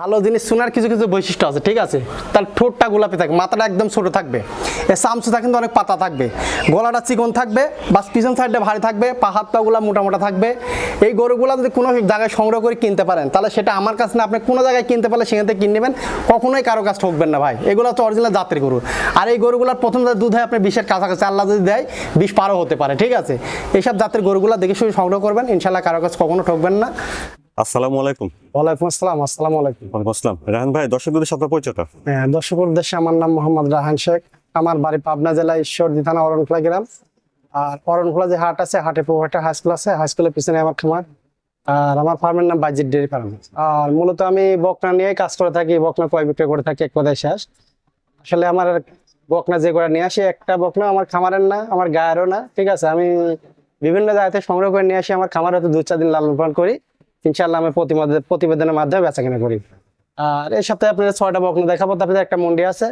ভালো জিনিস শোনার কিছু কিছু বৈশিষ্ট্য আছে, ঠিক আছে? তার ঠোঁটটা গোলাপি থাকবে মাথাটা একদম ছোট থাকবে। এর সামসুটা কিন্তু অনেক পাতা থাকবে। গলাটা চিকন থাকবে, বাস পিছন সাইডটা ভারী থাকবে, পা হাত পাগুলা মোটা মোটা থাকবে। এই গরুগুলো যদি কোনো জায়গায় সংগ্রহ করে কিনতে পারেন, তাহলে সেটা আমার কাছে না, আপনি কোনো জায়গায় কিনতে পারলে সেখান থেকে কিনে নেবেন। কখনোই কারও কাছে ঠকবেন না ভাই। এগুলো হচ্ছে অরিজিনাল জাতের গরু। আর এই গরুগুলোর প্রথম যে দুধ হয়, আপনি বিশের কাছাকাছি আল্লাহ যদি দেয়, বিষ পারও হতে পারে, ঠিক আছে? এইসব জাতের গরুগুলো দেখে শুনে সংগ্রহ করবেন। ইনশাল্লাহ কারও কাছে কখনো ঠকবেন না। আসসালামু আলাইকুম। ওয়ালাইকুম আসসালাম আসসালামু আলাইকুম। ওয়ালাইকুম আসসালাম। রাহান ভাই দর্শকদের সাথে পরিচয়টা হ্যাঁ, দর্শক উদ্দেশ্যে আমার নাম মোহাম্মদ রাহান শেখ। আমার বাড়ি পাবনা জেলা ঈশ্বরদী থানা অরণখোলা গ্রাম। আর অরণখোলা যে হাট আছে হাটে একটা হাই স্কুল আছে। হাই স্কুলের পিছনে আমার খামার। আর আমার ফার্মের নাম বাজির ডেয়ারি ফার্ম। আর মূলত আমি বকনা নিয়ে কাজ করে থাকি বকনা কয় বিক্রয় করে থাকি এক কথায় শেষ। আসলে আমার বকনা যে করে নিয়ে আসি একটা বকনা আমার খামারের না আমার গায়েরও না ঠিক আছে? আমি বিভিন্ন জায়গাতে সংগ্রহ করে নিয়ে আসি আমার খামারে হয়তো দু চার দিন লালন পালন করি। ইনশাল্লাহ আমি প্রতিবাদ প্রতিবেদনের মাধ্যমে বেচা কেনা করি। আর এই সপ্তাহে আপনার ছয়টা বকনা দেখাবো তারপরে একটা মন্ডি আছে।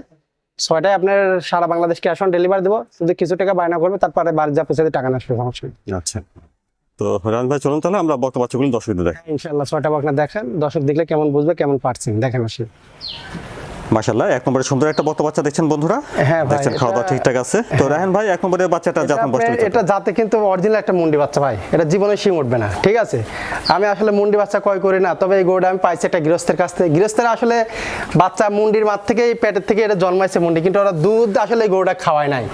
ছয়টায় আপনার সারা বাংলাদেশ ক্যাশ অন ডেলিভারি দেবো শুধু কিছু টাকা বায়না করবে তারপরে বাড়ি যা দিয়ে টাকা নষ্ট সমস্যা আচ্ছা। তো ভাই চলুন তাহলে আমরা বক্তা বাচ্চাগুলো দর্শকদের দেখ ইনশাল্লাহ ছয়টা বকনা দেখেন দর্শক দেখলে কেমন বুঝবে কেমন পারছেন দেখেন আসি। মাশাল্লাহ এক নম্বরে সুন্দর একটা বক্তব্য বাচ্চা দেখছেন বন্ধুরা। হ্যাঁ দেখছেন খাওয়া দাওয়া ঠিকঠাক আছে। তো রাহান ভাই এক নম্বরে বাচ্চাটা এটা জাতমান বসতে এটা যাতে কিন্তু অরিজিনাল একটা মুন্ডি বাচ্চা ভাই। এটা জীবনে শিং উঠবে না ঠিক আছে? আমি আসলে মুন্ডি বাচ্চা ক্রয় করি না তবে এই গরুটা আমি পাইছি একটা গৃহস্থের কাছ থেকে। গৃহস্থের আসলে বাচ্চা মুন্ডির মাঠ থেকে পেটের থেকে এটা জন্মাইছে মুন্ডি কিন্তু ওরা দুধ আসলে এই গরুটা খাওয়ায় নাই।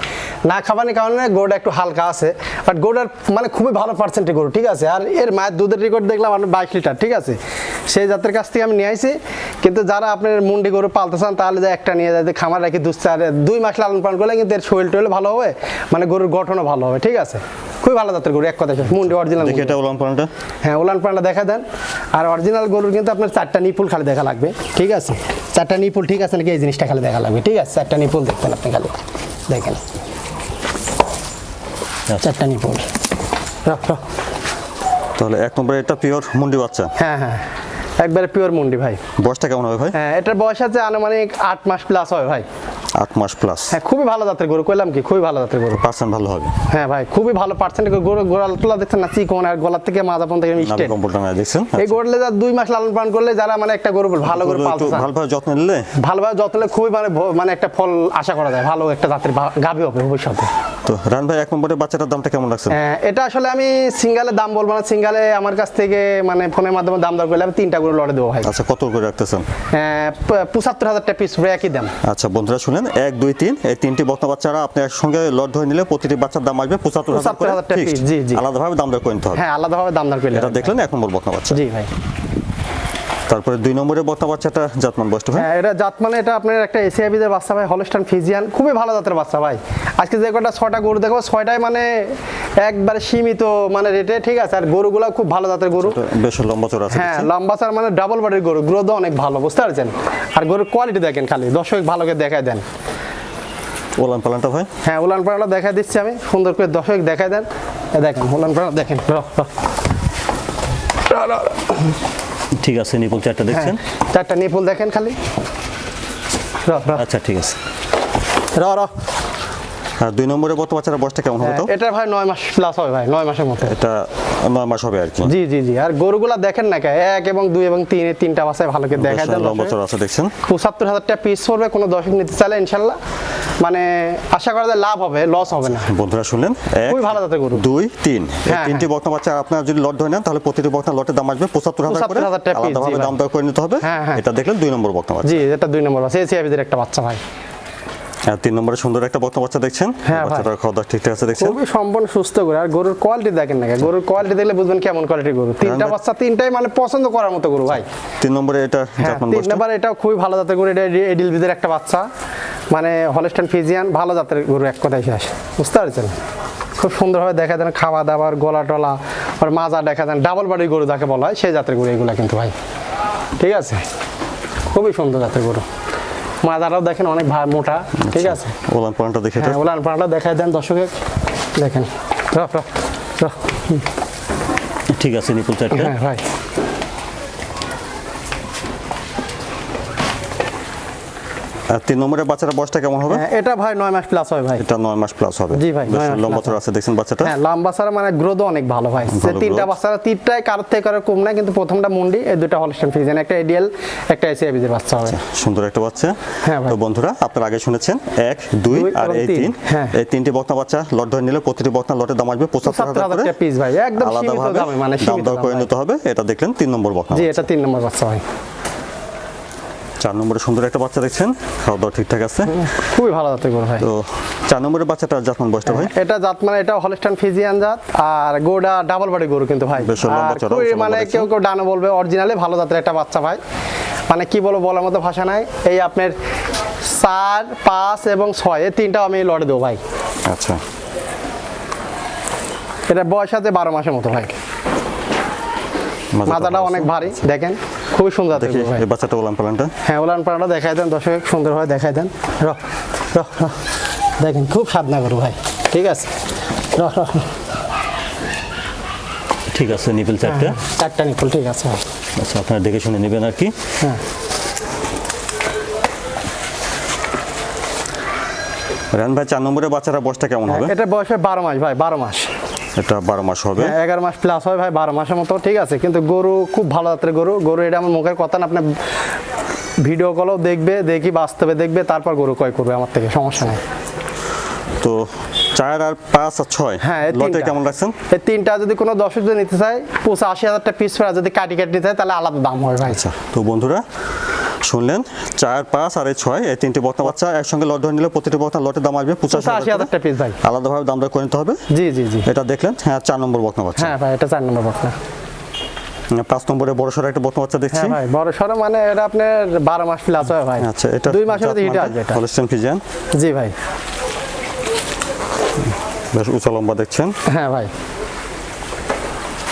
না খাওয়ানোর কারণে গরুটা একটু হালকা আছে বাট গরুটার মানে খুবই ভালো পার্সেন্টের গরু ঠিক আছে? আর এর মায়ের দুধের রেকর্ড দেখলাম আপনার বাইশ লিটার ঠিক আছে? সেই জাতের কাছ থেকে আমি নিয়ে আসি কিন্তু যারা আপনার মুন্ডি গরু পালতে চান তাহলে যে একটা নিয়ে যায় যে খামার রাখি দুধ চার দুই মাস লালন পালন করলে কিন্তু এর শরীর টরীর ভালো হবে মানে গরুর গঠনও ভালো হবে ঠিক আছে? খুবই ভালো জাতের গরু এক কথা মুন্ডি অরিজিনাল এটা উলান পালানটা। হ্যাঁ ওলান পালানটা দেখা দেন। আর অরিজিনাল গরুর কিন্তু আপনার চারটা নিপুল খালি দেখা লাগবে ঠিক আছে? চারটা নিপুল ঠিক আছে নাকি এই জিনিসটা খালি দেখা লাগবে ঠিক আছে? চারটা নিপুল দেখবেন আপনি খালি। দেখেন। চারটা নিপুল রাখ, রাখ। তাহলে এক নম্বরে এটা পিওর মুন্ডি বাচ্চা? হ্যাঁ হ্যাঁ। একবারে পিওর মুন্ডি ভাই। বয়সটা কেমন হবে ভাই? হ্যাঁ এটার বয়স আছে আনুমানিক আট মাস প্লাস হয় ভাই। আট মাস প্লাস হ্যাঁ খুবই ভালো জাতের গরু কইলাম কি খুবই ভালো জাতের গরু। পার্সেন্ট ভালো হবে। হ্যাঁ ভাই খুবই ভালো পার্সেন্ট গরু গোড়াল তোলা দেখছেন না চিকন আর গলার থেকে মাজা পর্যন্ত মিস্টেক কম্পোর্টার দেখছেন? এই গরুলে যা দুই মাস লালন পালন করলে যারা মানে একটা গরু ভালো করে পালতে ভালোভাবে যত্ন নিলে? ভালোভাবে যত্ন নিলে খুবই মানে মানে একটা ফল আশা করা যায় ভালো একটা জাতের গাভী হবে ভবিষ্যতে। তো রাহান ভাই এক নম্বরে বাচ্চাটার দামটা কেমন লাগছে? হ্যাঁ, এটা আসলে আমি সিঙ্গালে দাম বলব না সিঙ্গালে আমার কাছ থেকে মানে ফোনের মাধ্যমে দাম দর করলে আমি তিনটা গরু লড়ে দেবো ভাই। আচ্ছা কত করে রাখতেছেন? হ্যাঁ, পঁচাত্তর হাজার টাকা পিস একই দাম আচ্ছা বন্ধুরা শুনেন এক দুই তিন। এই তিনটি বক্তা বাচ্চারা আপনি একসঙ্গে লট ধরে নিলে প্রতিটি বাচ্চার দাম আসবে পঁচাত্তর হাজার। আলাদাভাবে দাম দর করে নিতে হবে। হ্যাঁ আলাদাভাবে দাম দর করে এটা দেখলেন এক নম্বর বক্তা বাচ্চা জি ভাই। তারপরে দুই নম্বরে বক্তা বাচ্চাটা জাতমান বয়সটা ভাই হ্যাঁ এটা জাত মানে এটা আপনার একটা এসিআইবিদের বাচ্চা ভাই হলস্টান ফিজিয়ান খুবই ভালো জাতের বাচ্চা ভাই। আজকে যে কটা ছয়টা গরু দেখো ছয়টাই মানে একবারে সীমিত মানে রেটে ঠিক আছে? আর গরুগুলো খুব ভালো জাতের গরু। বেশ লম্বা চড়া আছে হ্যাঁ লম্বা চার মানে ডাবল বডির গরু গ্রোথ অনেক ভালো বুঝতে পারছেন? আর গরুর কোয়ালিটি দেখেন খালি দর্শক ভালো করে দেখায় দেন। ওলান পালানটা ভাই? হ্যাঁ উলান পাড়াটা দেখা দিচ্ছি আমি সুন্দর করে দর্শক দেখায় দেন। দেখেন উলান পাড়া দেখেন। ঠিক আছে নিপুল চারটা হ্যাঁ দেখছেন? চারটা নিপুল দেখেন খালি। আচ্ছা ঠিক আছে। র র। আর দুই নম্বরে বক্তা বাচ্চারা বয়সটা কেমন হবে তো? এটা ভাই নয় মাস প্লাস হবে ভাই নয় মাসের মতো এটা নয় মাস হবে আর কি। জি জি জি। আর গরুগুলা দেখেন না কে এক এবং দুই এবং তিন তিনটা বাসায় ভালো করে দেখা দেন লম্বা চড়া আছে দেখছেন? পঁচাত্তর হাজার টাকা পিস পড়বে কোনো দর্শক নিতে চাইলে ইনশাল্লাহ। মানে আশা করা যায় লাভ হবে লস হবে না। বন্ধুরা শুনলেন? খুবই ভালো জাতের গরু। দুই তিন। হ্যাঁ, তিনটি বক্তা বাচ্চা আপনার যদি লট ধরে নেন তাহলে প্রতিটি বক্তা লটের দাম আসবে পঁচাত্তর হাজার করে। 75,000 টাকা piece, জি আলাদাভাবে দাম দর করে নিতে হবে। হ্যাঁ, হ্যাঁ। এটা দেখলেন দুই নম্বর বক্তা বাচ্চা। জি এটা দুই নম্বর বাচ্চা এসিআইবিদের একটা বাচ্চা ভাই। আর তিন নম্বরে সুন্দর একটা বক্তা বাচ্চা দেখছেন। হ্যাঁ। বাচ্চাটার খাওয়া দাওয়া ঠিকঠাক আছে দেখছেন। খুবই সম্পূর্ণ সুস্থ করে আর গরুর কোয়ালিটি দেখেন না গরুর কোয়ালিটি দেখলে বুঝবেন কেমন কোয়ালিটির গরু। তিনটা বাচ্চা তিনটাই মানে পছন্দ করার মতো গরু ভাই। তিন নম্বরে এটা হ্যাঁ জাতমান তিন নাম্বার এটাও খুবই ভালো জাতের গরু। এটা এডিল বিদের একটা বাচ্চা। মানে হলস্টান ফিজিয়ান ভালো জাতের গরু এক কথায় শেষ। বুঝতে পারছেন? খুব সুন্দরভাবে দেখা দেন খাওয়া দাওয়ার গলা টলা আর মাজা দেখা দেন ডাবল বাড়ির গরু যাকে বলা হয় সেই জাতের গরু এগুলো কিন্তু ভাই। ঠিক আছে? খুবই সুন্দর জাতের গরু। মাজাটাও দেখেন অনেক ভা- মোটা। ঠিক আছে? ওলান পালানটা দেখে হ্যাঁ উলান পাড়াটা দেখায় দেন দর্শকের। দেখেন। ঠিক আছে নিপুল চারটা। হ্যাঁ ভাই। আর তিন নম্বরের বাচ্চাটা বয়সটা কেমন হবে? হ্যাঁ, এটা ভাই নয় মাস প্লাস হয় ভাই। এটা নয় মাস প্লাস হবে। জি ভাই, লম্বা চড়া আছে দেখছেন বাচ্চাটা? হ্যাঁ লম্বা ছাড়া মানে গ্রোথ অনেক ভালো ভাই। তিনটা বাচ্চারা তিনটাই কারোর থেকে কারোর কম না কিন্তু প্রথমটা মুন্ডি এই দুটো হলস্টেন ফ্রিজেন একটা এডিএল একটা এসিআইবিজের বাচ্চা হবে। সুন্দর একটা বাচ্চা। হ্যাঁ তো বন্ধুরা আপনারা আগে শুনেছেন এক দুই দুই আর এই তিন। হ্যাঁ। এই তিনটি বকনা বাচ্চা লট ধরে নিলে প্রতিটি বকনা লটের দাম আসবে পঁচাত্তর সত্তর হাজার হাজার করে টাকা পিস ভাই একদম সীমিত দামে মানে দাম সীমিত দর করে নিতে হবে। এটা দেখলেন তিন নম্বর বকনা জি এটা তিন নম্বর বাচ্চা ভাই। চার নম্বরে সুন্দর একটা বাচ্চা দেখছেন? খাওয়া দাওয়া ঠিকঠাক আছে? খুবই ভালো জাতের গরু ভাই। তো চার নম্বরের বাচ্চাটা জাতমান বয়সটা ভাই? এটা জাত মানে এটা হলস্টাইন ফিজিয়ান জাত আর গোটা ডাবল বডি গরু কিন্তু ভাই। মানে কেউ কেউ ডানো বলবে অরিজিনালি ভালো জাতের একটা বাচ্চা ভাই। মানে কি বলব বলার মতো ভাষা নাই। এই আপনার চার পাঁচ এবং ছয় এই তিনটাও আমি লড়ে দেবো ভাই। আচ্ছা। এটা বয়স আছে বারো মাসের মতো ভাই। মাথাটা অনেক ভারী দেখেন। খুবই সুন্দর দেখি এই বাচ্চাটা বললাম পালানটা। হ্যাঁ ওলান পাড়াটা দেখাই দেন দর্শক সুন্দরভাবে দেখাই দেন। র র। দেখেন খুব সাধনা করু ভাই। ঠিক আছে? র র। ঠিক আছে নিপিল চারটা। চারটা নিকুল ঠিক আছে আচ্ছা আপনারা দেখে শুনে নেবেন আর কি। হ্যাঁ। রান ভাই চার নম্বরের বাচ্চারা বয়সটা কেমন হবে? এটা বয়স হয় বারো মাস ভাই বারো মাস। এটা বারো মাস হবে। হ্যাঁ, এগারো মাস প্লাস হয় ভাই বারো মাসের মতো ঠিক আছে। কিন্তু গরু খুব ভালো জাতের গরু। গরু এটা আমার মুখের কথা না আপনার ভিডিও কলও দেখবে দেখি বাস্তবে দেখবে তারপর গরু ক্রয় করবে আমার থেকে সমস্যা নেই। তো চার আর পাঁচ আর ছয়? হ্যাঁ, লটে কেমন রাখছেন? এই তিনটা যদি কোনো দশ যদি নিতে চায় পঁচা আশি হাজারটা পিস ফেরা যদি কাটি কাটি নিতে হয় তাহলে আলাদা দাম হয় ভাই। আচ্ছা তো বন্ধুরা শুনলেন চার পাঁচ আর এই ছয় এই তিনটি বক্তা বাচ্চা একসঙ্গে লট ধরে নিলে প্রতিটি বক্তা লটের দাম আসবে পঁচাশি হাজার পিস ভাই। আলাদাভাবে দাম দর করে নিতে হবে। জি জি জি। এটা দেখলেন হ্যাঁ চার নম্বর বক্তা বাচ্চা। হ্যাঁ ভাই এটা চার নম্বর বক্তা পাঁচ নম্বরে বড় সড়ো একটা বক্তা বাচ্চা দেখছি। হ্যাঁ ভাই বড় সড়ো মানে এটা আপনার বারো মাস প্লাস হয় ভাই। আচ্ছা এটা দুই মাসের মধ্যে হিটে আসবে এটা। হলস্টেন ফিজিয়ান জি ভাই। বেশ উঁচা লম্বা দেখছেন। হ্যাঁ ভাই।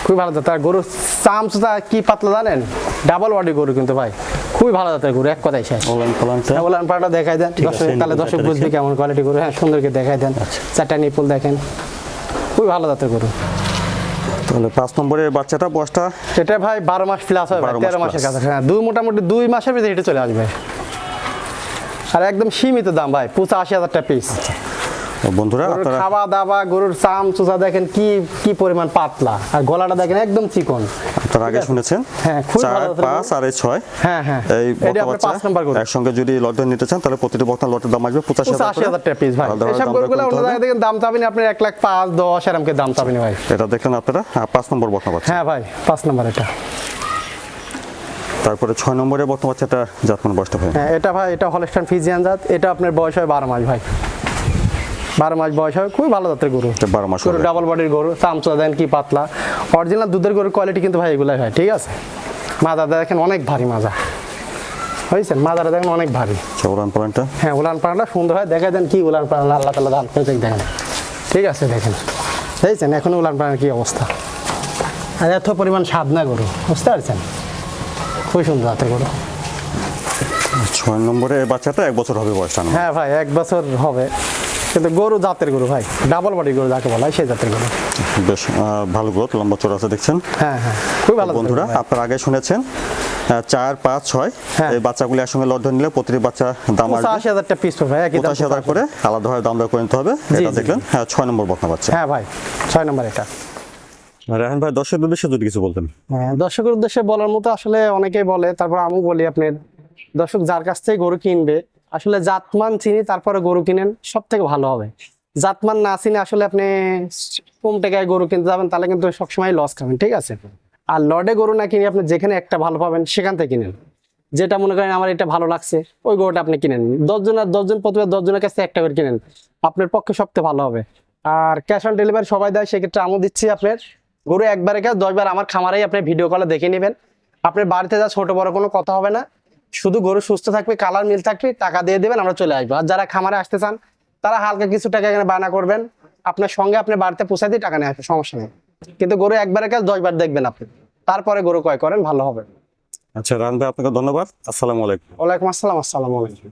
খুবই ভালো জাতের আর গরুর চাম কি পাতলা জানেন? ডাবল বডি গরু কিন্তু ভাই। খুবই ভালো জাতের গরু এক কথাই শেষ। ওলান হ্যাঁ ওলান দেখাই দেন। দর্শক তাহলে দর্শক বুঝবে কেমন কোয়ালিটি গরু। হ্যাঁ সুন্দরকে দেখাই দেন। চারটা নিপুল দেখেন। খুবই ভালো জাতের গরু। তাহলে পাঁচ নম্বরের বাচ্চাটা বয়সটা? এটা ভাই বারো মাস প্লাস হয় ভাই 12 মাস তেরো মাসের কাছে হ্যাঁ দুই মোটামুটি দুই মাসের ভিতরে হেঁটে চলে আসবে। আর একদম সীমিত দাম ভাই পঁচা আশি হাজার টাকা পিস বন্ধুরা আপনারা খাওয়া দাওয়া গরুর চাম চুচা দেখেন কি কি পরিমাণ পাতলা। আর গলাটা দেখেন একদম চিকন। আপনারা আগে শুনেছেন? হ্যাঁ, চার পাঁচ আর এই ছয়। হ্যাঁ হ্যাঁ। এই বক্তা বাচ্চা পাঁচ নাম্বার একসঙ্গে যদি লটে নিতে চান তাহলে প্রতিটি বক্তা লটের দাম আসবে পঁচাশি হাজার টাকা পিস ভাই। এসব গরুগুলো অন্য হবে। জায়গা থেকে দাম চাবেন আপনি এক লাখ পাঁচ দশ এরমকে দাম চাবেন ভাই। এটা দেখলেন আপনারা পাঁচ নম্বর বক্তা বাচ্চা হ্যাঁ ভাই পাঁচ নাম্বার এটা। তারপরে ছয় নম্বরে বক্তা বাচ্চাটা জাতমান বয়সটা ভাই। হ্যাঁ এটা ভাই এটা হলস্টাইন ফিজিয়ান জাত এটা আপনার বয়স হয় বারো মাস ভাই। বারো মাস বয়স হয় খুবই ভালো জাতের গরু। বারো মাস গরু ডাবল বডির গরু চামচা দেন কি পাতলা। অরিজিনাল দুধের গরুর কোয়ালিটি কিন্তু ভাই এগুলাই হয় ঠিক আছে? মাজা দেখেন অনেক ভারী মাজা হয়েছেন মাজাটা দেখেন অনেক ভারী। আচ্ছা, ওলান পালানটা হ্যাঁ উলান পাড়াটা সুন্দর হয়। দেখা দেন কি উলান পাড়া আল্লাহ তালা দান করে দেখেন। ঠিক আছে দেখেন। দেখছেন এখন উলান পাড়ার কি অবস্থা? আর এত পরিমাণ সাধনা গরু বুঝতে পারছেন? খুবই সুন্দর হাতে গরু। ছয় নম্বরে বাচ্চাটা এক বছর হবে বয়স হ্যাঁ ভাই এক বছর হবে। কিন্তু গরু জাতের গরু ভাই ডাবল বডি গরু যাকে বলা হয় সেই জাতের গরু। বেশ ভালো গ্রোথ লম্বা চোর আছে দেখছেন? হ্যাঁ হ্যাঁ খুবই ভালো বন্ধুরা আপনারা আগে শুনেছেন চার পাঁচ ছয়। হ্যাঁ। এই বাচ্চাগুলি একসঙ্গে লট ধরে নিলে প্রতিটি বাচ্চা দাম আসবে। পঁচাশি হাজার টাকা পিস পড়বে একই দাম পঁচাশি হাজার করে আলাদা আলাদাভাবে দাম দর করে নিতে হবে। এটা দেখলেন হ্যাঁ ছয় নম্বর বকনা বাচ্চা। হ্যাঁ ভাই ছয় নম্বর এটা। রাহান ভাই দর্শক উদ্দেশ্যে যদি কিছু বলতেন। হ্যাঁ দর্শকের উদ্দেশ্যে বলার মতো আসলে অনেকেই বলে তারপর আমি বলি আপনার দর্শক যার কাছ থেকে গরু কিনবে আসলে জাতমান চিনি, তারপরে গরু কিনেন সব থেকে ভালো হবে। জাতমান না চিনি আসলে আপনি কম টাকায় গরু কিনতে যাবেন, তাহলে কিন্তু সবসময় লস খাবেন, ঠিক আছে? আর লডে গরু না কিনে আপনি যেখানে একটা ভালো পাবেন, সেখান থেকে কিনেন। যেটা মনে করেন আমার এটা ভালো লাগছে, ওই গরুটা আপনি কিনেন। দশজন আর দশজন, প্রতিবার দশজনের কাছে একটা করে কিনেন, আপনার পক্ষে সবথেকে ভালো হবে। আর ক্যাশ অন ডেলিভারি সবাই দেয়, সেক্ষেত্রে আমিও দিচ্ছি আপনার। গরু একবারে কাজ দশবার আমার খামারেই আপনি ভিডিও কলে দেখে নেবেন। আপনার বাড়িতে যা ছোট বড় কোনো কথা হবে না। শুধু গরু সুস্থ থাকবে কালার মিল থাকবে টাকা দিয়ে দেবেন আমরা চলে আসব। আর যারা খামারে আসতে চান তারা হালকা কিছু টাকা এখানে বায়না করবেন। আপনার সঙ্গে আপনি বাড়িতে পৌঁছাই দিয়ে টাকা নিয়ে আসবে সমস্যা নেই। কিন্তু গরু একবারে কাজ দশবার দেখবেন আপনি। তারপরে গরু ক্রয় করেন ভালো হবে। আচ্ছা রান ভাই আপনাকে ধন্যবাদ। আসসালামু আলাইকুম। ওয়ালাইকুম আসসালাম আসসালামু আলাইকুম।